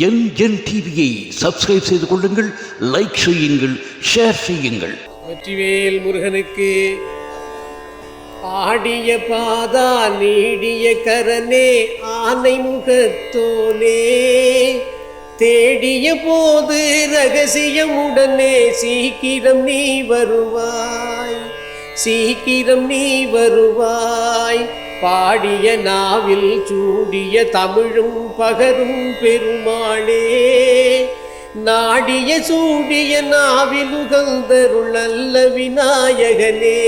என் என் டிவியை சப்ஸ்கிரைப் செய்து கொள்ளுங்கள் லைக் செய்யுங்கள் ஷேர் செய்யுங்கள். வெற்றிவேல் முருகனுக்கு ஆடிய பாதா நீடிய கரனே ஆனை முகத்தோனே. தேடிய போது ரகசியமுடனே சீக்கிரம் நீ வருவாய் சீக்கிரம் நீ வருவாய். பாடிய நாவில் சூடிய தமிழும் பகரும் பெருமாளே. நாடிய சூடிய நாவில் உகந்தருள் விநாயகனே.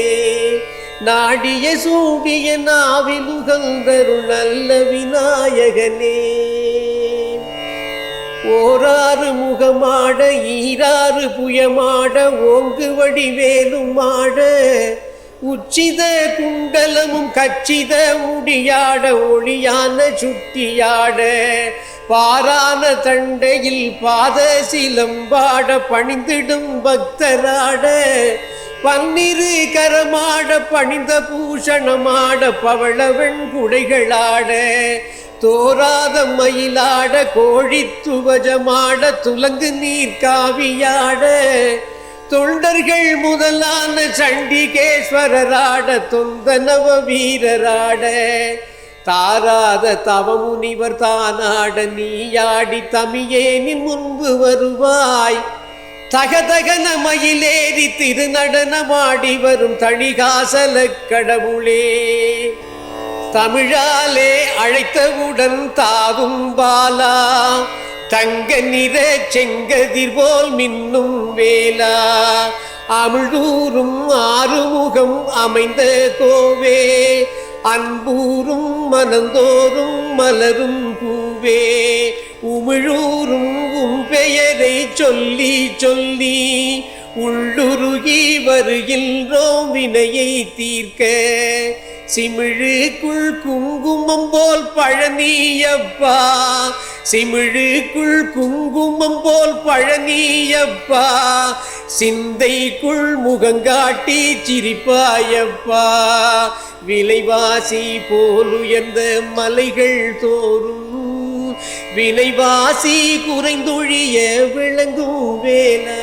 நாடிய சூடிய நாவில் உகந்தருள் விநாயகனே. ஓராறு முகமாட ஈராறு புயமாட ஓங்கு வடிவேலும் மாட உச்சித குண்டலமும் கச்சித முடியாட ஒளியான சுட்டியாட. பாரான தண்டையில் பாத சிலம்பாட பணிந்திடும் பக்தராட. பன்னிரு கரமாட பணிந்த பூஷணமாட பவளவெண் குடைகளாட தோராத மயிலாட கோழி துவஜமாட துலங்கு நீர் காவியாட தொண்டர்கள் முதலான சண்டிகேஸ்வரராட தொந்த நவ வீரராட. தாராத தவமுனிவர் தானாட நீயாடி தமியேனி முன்பு வருவாய். தகதகன மயிலேறி திருநடனமாடி வரும் தணிகாசல கடவுளே. தமிழாலே அழைத்தவுடன் தாவும் பாலா. தங்க நிற செங்கதிர் போல் மின்னும் வேலா. அமிழ்தூரும் ஆறுமுகம் அமைந்த கோவே. அன்பூரும் மனந்தோறும் மலரும் பூவே. உமிழூரும் உம் பெயரை சொல்லி சொல்லி உள்ளுருகி வருகின்றோம் வினையை தீர்க்க. சிமிழுக்குள் குங்குமம் போல் பழனியப்பா சிமிழுக்குள் குங்குமம் போல் பழனியப்பா சிந்தைக்குள் முகங்காட்டி சிரிப்பாயப்பா. விலைவாசி போல் உயர்ந்த மலைகள் தோறும் விலைவாசி குறைந்தொழிய விளங்கும் வேலா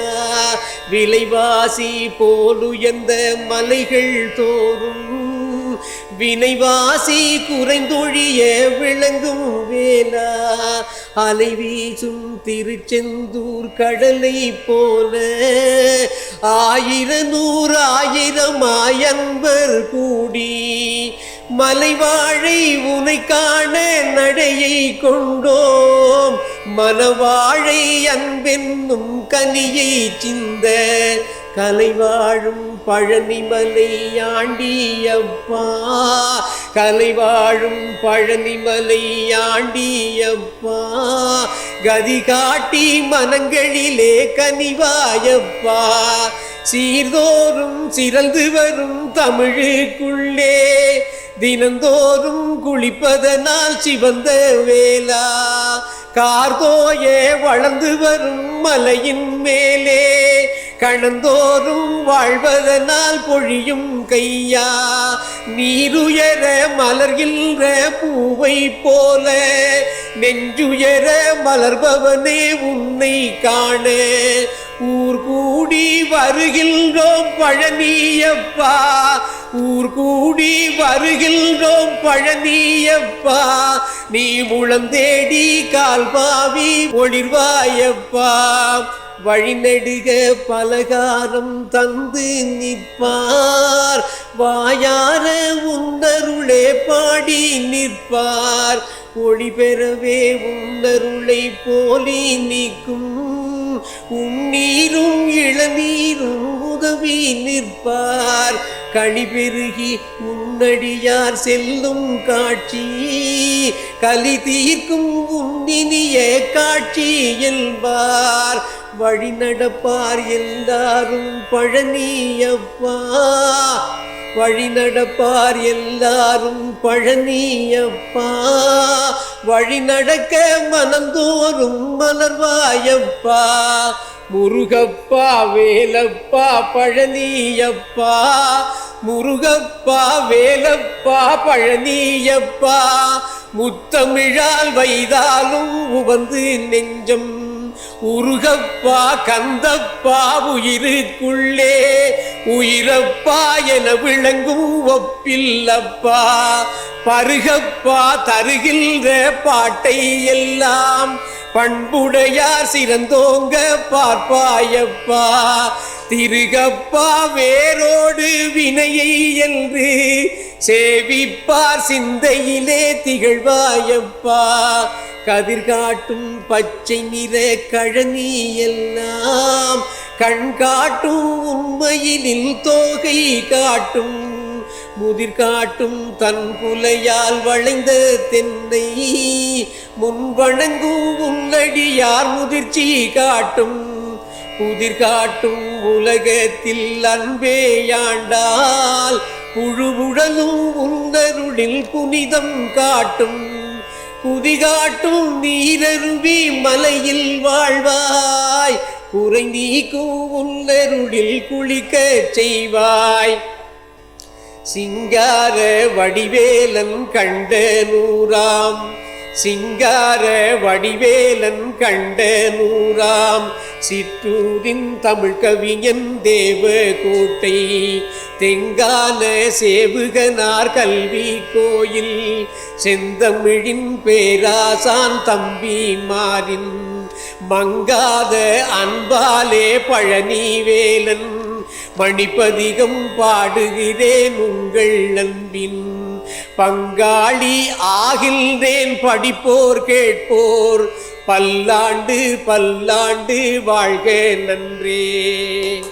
விலைவாசி போல் உயர்ந்த மலைகள் தோறும் வினைவாசி குறைந்தொழிய விளங்கும் வேலா அலை வீசும் திருச்செந்தூர் கடலை போல. ஆயிர நூறு ஆயிரம் ஆயன்பர் கூடி மலைவாழை உனை காண நடையை கொண்டோம். மனவாழை அன்பென்னும் கனியை சிந்த கலைவாழும் பழனிமலை ஆண்டியப்பா கலைவாழும் பழனிமலை ஆண்டியப்பா கதி காட்டி மனங்களிலே கனிவாயப்பா. சீர்தோறும் சிறந்து வரும் தமிழுக்குள்ளே. தினந்தோறும் குளிப்பதனால் சிவந்த வேலா கார்கோயே வளர்ந்து வரும் மலையின் மேலே. கணந்தோறும் வாழ்வதனால் பொழியும் கையா? நீருயர மலர்கின்ற பூவை போல நெஞ்சுயர மலர்பவனே உன்னை காண. ஊர் கூடி வருகின்றோம் பழனியப்பா ஊர் கூடி வருகின்றோம் பழனியப்பா நீ முழந்தேடி கால்பாவி ஒளிர்வாயப்பா. வழிநெடுக பலகாரம் தந்து நிற்பார். வாயார உந்தருளே பாடி நிற்பார். ஒளி பெறவே உந்தருளை போலி நிற்கும். உன்னீரும் இளநீரும் உதவி நிற்பார். களி பெருகி உன்னடியார் செல்லும் காட்சி. கலி தீர்க்கும் உன்னினிய காட்சி என்பார். வழி நடப்பார் எல்லாரும் பழனியப்பா வழி நடப்பார் எல்லாரும் பழனியப்பா. வழி நடக்க மனந்தோறும் மலர்வாயப்பா. முருகப்பா வேலப்பா பழனியப்பா. முருகப்பா வேலப்பா பழனியப்பா. முத்தமிழால் வைதாலும் உவந்து நெஞ்சம் உருகப்பா கந்தப்பா உயிருக்குள்ளே உயிரப்பா என விளங்கும் ஒப்பில்லப்பா. பருகப்பா தருகின்ற பாட்டை எல்லாம் பண்புடையார் சிறந்தோங்க பார்ப்பாயப்பா. திருகப்பா வேரோடு வினையை என்று சேவிப்பார் சிந்தையிலே திகழ்வாயப்பா. கதிர்காட்டும் பச்சை நிற கழனி எல்லாம் கண் காட்டும் உண்மையினில் தோகை காட்டும். முதிர் காட்டும் தன் புலையால் வளைந்த தென்னை முன் வணங்கும் உன்னடியார் முதிர்ச்சி காட்டும். புதிர் காட்டும் உலகத்தில் அன்பேயாண்டால் புழுவுடலும் உன்னருளில் புனிதம் காட்டும். புதிகாட்டும் நீரருவி மலையில் வாழ்வாய். குறை நீக்கும் உன்னருளில் குளிக்கச் செய்வாய். சிங்கார வடிவேலன் கண்ட நூறாம் சிங்கார வடிவேலன் கண்ட நூறாம் சிற்றூரின் தமிழ் கவிஞன் தேவ கோட்டை தெங்கான சேவுகனார் கல்வி கோயில் செந்தமிழின் பேராசான் தம்பி மாறின் மங்காத அன்பாலே பழனி வேலன் மணிப்பதிகம் பாடுகிறேன் உங்கள் அன்பின். பங்காளி ஆகின்றேன் படிப்போர் கேட்போர். பல்லாண்டு பல்லாண்டு வாழ்க நன்றே.